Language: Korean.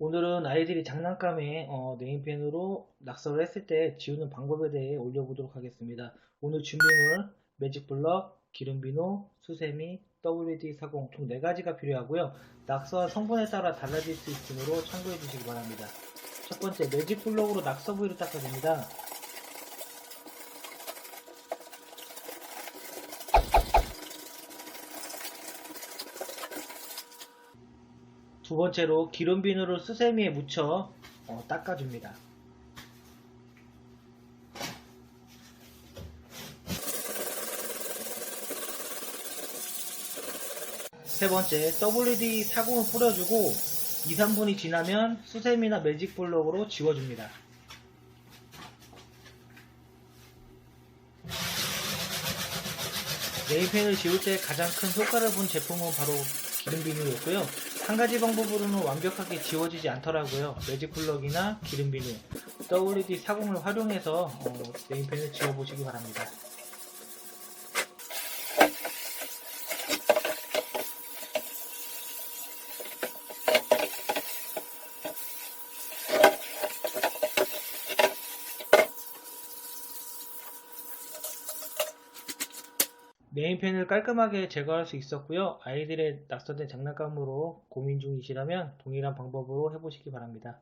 오늘은 아이들이 장난감에 어, 네임펜으로 낙서를 했을 때 지우는 방법에 대해 올려보도록 하겠습니다. 오늘 준비물 매직블럭, 기름비누, 수세미, WD-40 총 4가지가 필요하고요. 낙서와 성분에 따라 달라질 수 있으므로 참고해 주시기 바랍니다. 첫 번째 매직블럭으로 낙서 부위를 닦아줍니다. 두 번째로 기름 비누를 수세미에 묻혀 어, 닦아줍니다. 세 번째 WD 사공을 뿌려주고 2, 3분이 지나면 수세미나 매직 블럭으로 지워줍니다. 네임펜을 지울 때 가장 큰 효과를 본 제품은 바로 기름 비누였고요. 한 가지 방법으로는 완벽하게 지워지지 않더라고요. 매직 블럭이나 기름 비누, WD 사공을 활용해서 어, 네임펜을 지워보시기 바랍니다. 네임펜을 깔끔하게 제거할 수 있었고요. 아이들의 낙서된 장난감으로 고민 중이시라면 동일한 방법으로 해보시기 바랍니다.